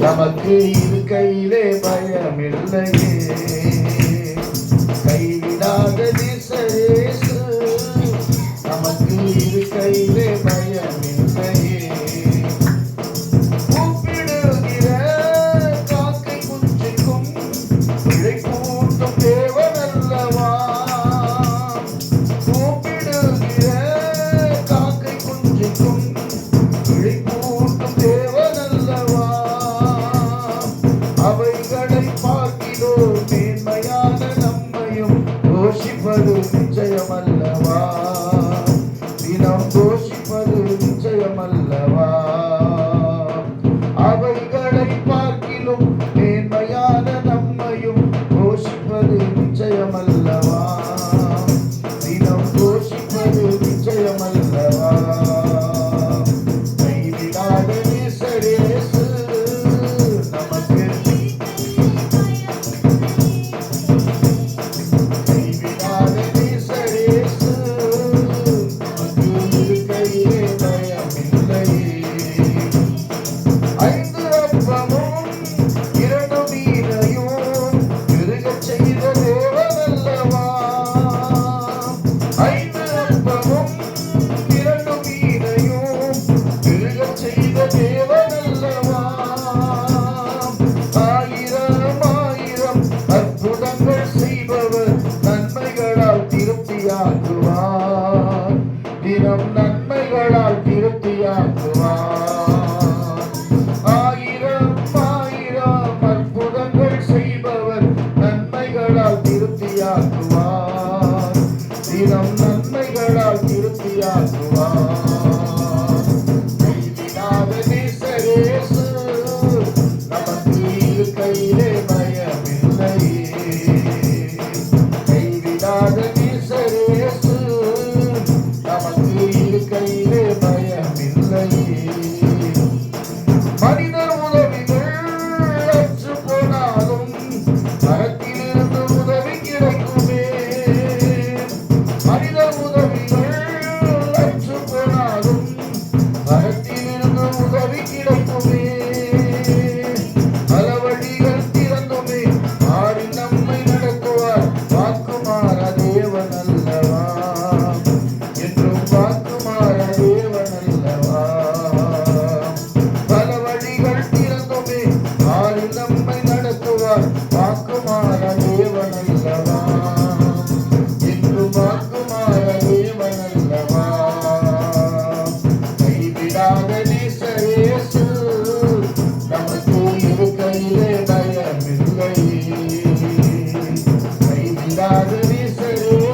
நமக்கு இது கையிலே பயமில்லையே. கைவிடாத দোষ திருப்தியாக்குவார் தினம் நன்மைகளால் திருப்தியாக்குவார் ஆயிரம் ஆயிரம் அற்புதங்கள் செய்பவர் நன்மைகளால் திருப்தியாக்குவார் தினம் Thank you.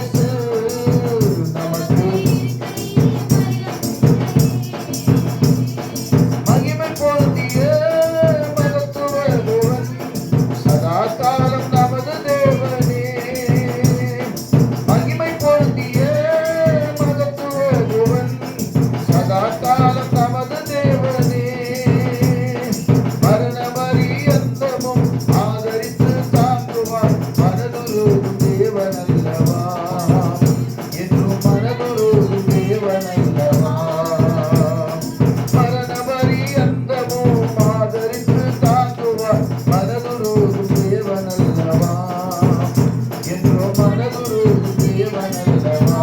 என்றோ மனதுரு தேவனல்லவா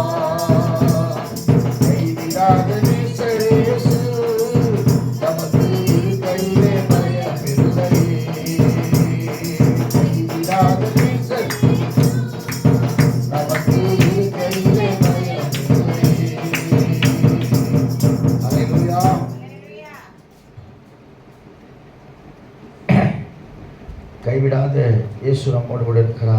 செய்திராதன் கைவிடாத இயேசு நம்மோடு கூட இருக்கிறார்.